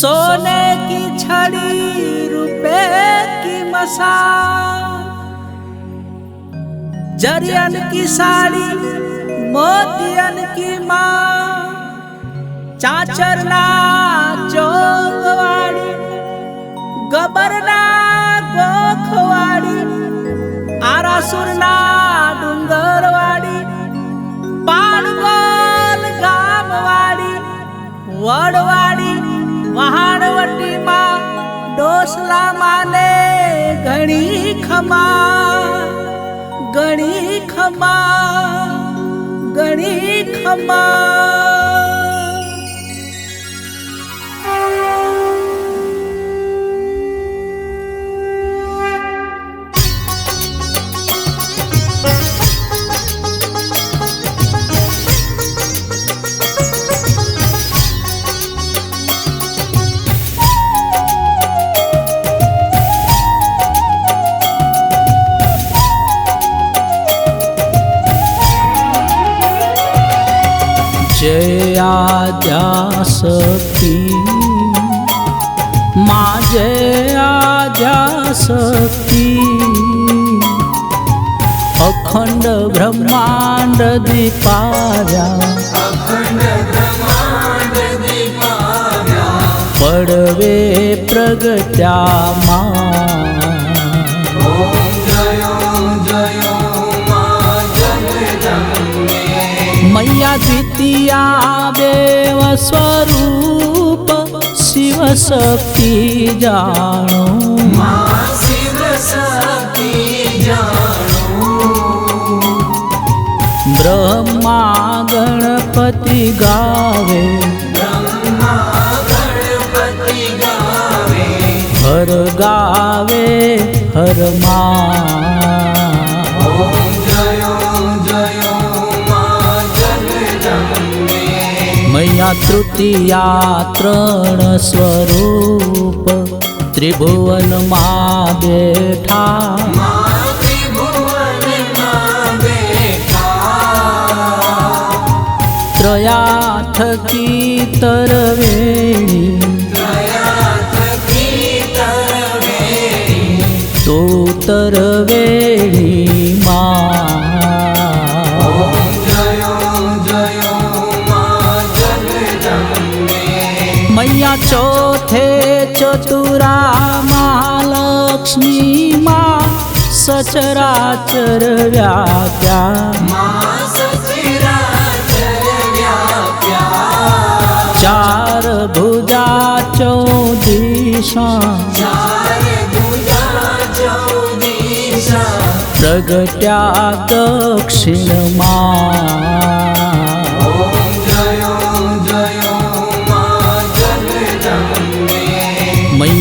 सोने की छड़ी रुपए की मसाल। जरियन की साड़ी मोतियन की माँ चाचरना चोगवाड़ी गबरना गोखवाड़ी आरासुरना डुंगरवाड़ी पाणगोल गामवाड़ी वडवा ડોસલા માને ઘણી ખમા ઘણી ખમા ઘણી ખમા जयाद्यासक्ती अखंड ब्रह्मांड दीपाया। पडवे प्रगट्या मा। मैया द्वितीया देव स्वरूप शिवशक्ति जाणो બ્રહ્મા ગણપતિ ગાવે. હર ગાવે હર મૈયા તૃતીયા ત્રણ સ્વરૂપ. ત્રિભુવનમાં બેઠા. ત્રયા થકી તરવેણી તો તરવેણી. ચોથે ચતુરા મહાલક્ષ્મી માં સચરાચર વ્યાખ્યા ચાર ભુજા ચૌદીશા પ્રગટ્યા દક્ષિણમાં.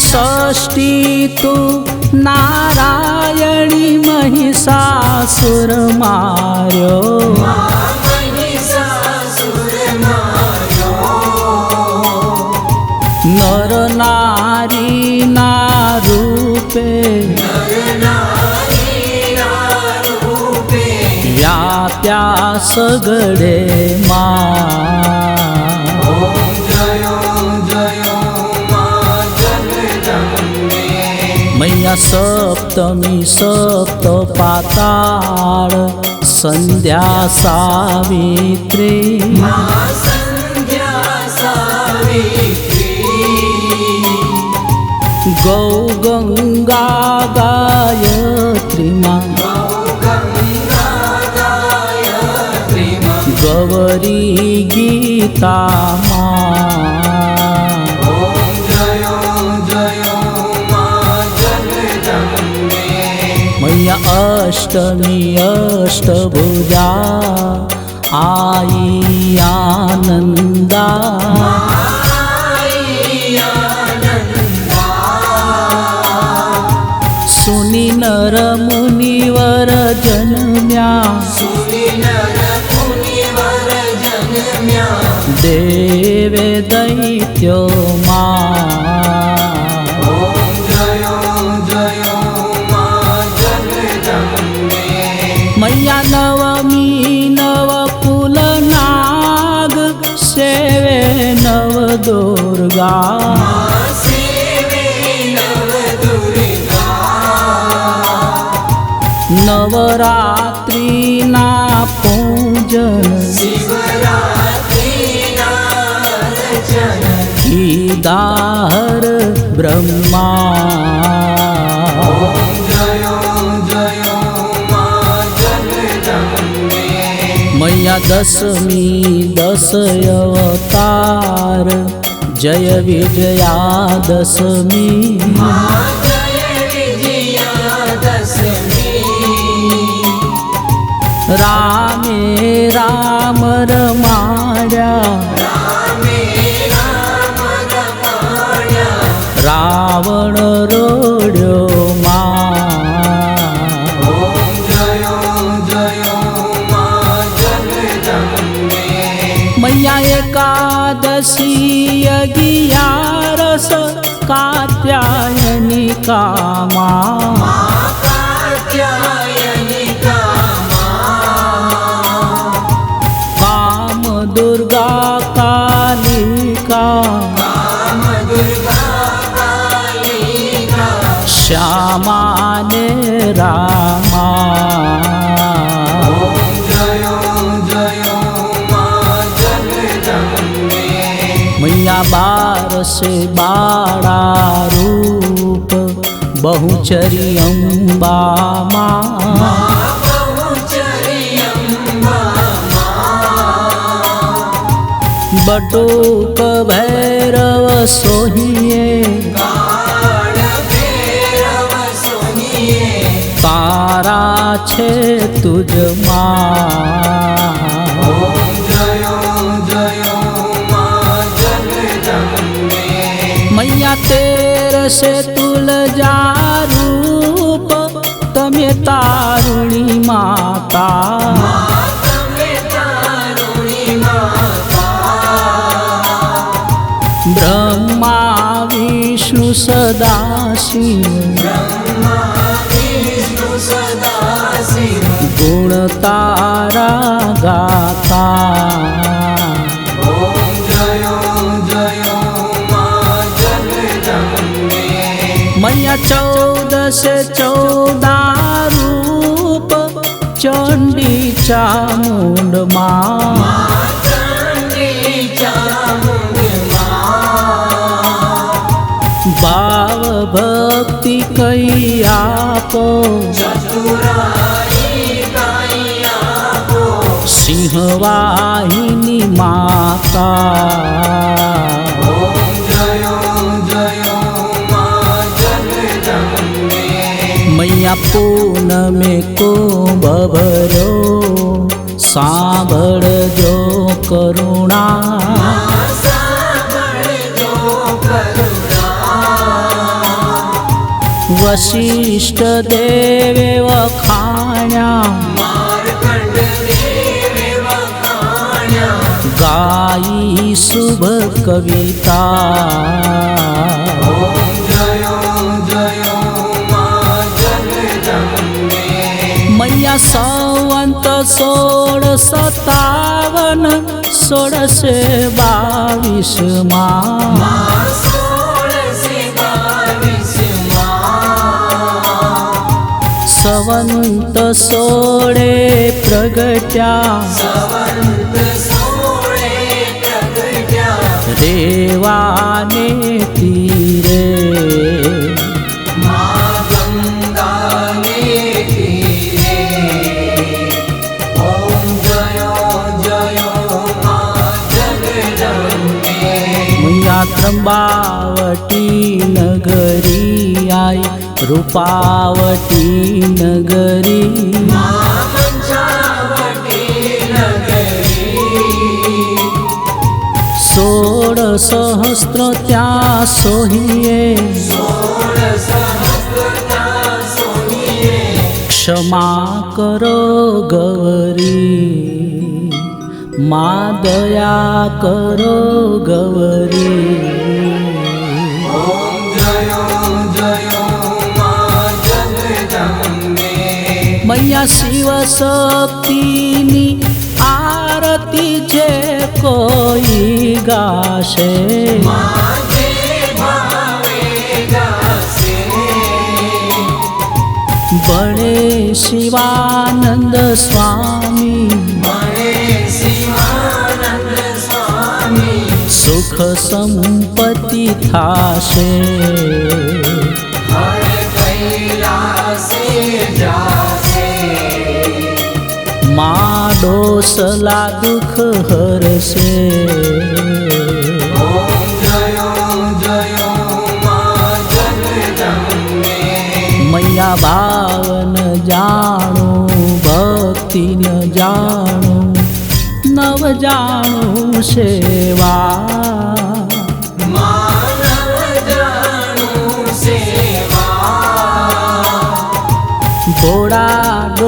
षष्टी तू नारायणी महिषासुर मारो। नर नारी नारूपे। या त्या सगळे मा। सप्तमी सप्त पाताळ संध्या सावित्री। गौ गंगा गायत्री मा गौरी गीता मा या अष्टमी अष्टभुजा आई आनंदा। सुनी नर मुनिवर जन्म्या देवे दैत्यो मा। दुर्गा नवरात्री ना पूजन। दाहर ब्रह्मा। मैया दशमी दश अवतार। जय विजया दशमी रामे राम रमाड्या। रावण रो अगियारस कात्यायनी कामा। काम दुर्गा कालिका श्यामाने रामा बार से बाड़ा रूप बहुचरी माँ। बटोक भैरव सोहिए तारा छे तुझ माँ તે રસે તુલજા રૂપ તમે તારુણી માતા. બ્રહ્મા વિષ્ણુ સદાશિવ. ગુણ તારા ગાતા तारा गाता मैया चौदह से चौदह रूप चंडी चामुंड माँ भाव भक्ति कई आपो सिंहवाहिनी माता मैया पूनमे को बभरो સાંભળ જો કરુણા વશિષ્ઠ દેવે વખાણ્યા ગાઈ શુભ કવિતા संन्त सोरसतावन स्वरसेवा विष्मा सवन्त सोडे प्रगट्या। रे नेति रंबावटी नगरी आई रूपावटी नगरी. सोळ सहस्र त्या सोहिये. क्षमा करो गौरी मादया करो गौरी शिवशति आरती जे कोई गासे बड़े शिवन्द स्वामी सुख सम्पत्ति सम्पत्तिथा ડોસલા દુઃખ હરશે. મૈયા ભાવન જાણો ભક્તિ ન જાણું નવ જાણું સેવા.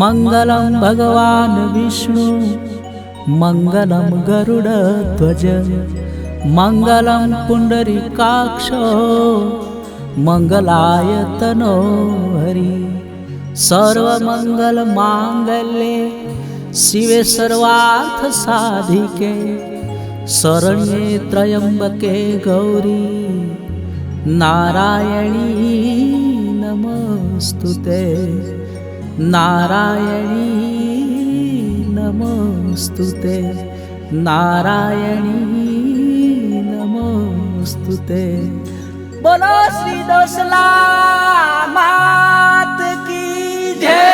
मङ्गलं भगवान् विष्णु मङ्गलं गरुडध्वज मङ्गलं पुण्डरीकाक्ष मङ्गलाय तनो हरि सर्वमङ्गलमाङ्गल्ये शिवे सर्वार्थसाधिके शरण्ये त्रयम्बके गौरी नारायणी नमस्तुते नारायणी नमोस्तुते। नारायणी नमोस्तुते। बोलो श्री दोसला मात की जय।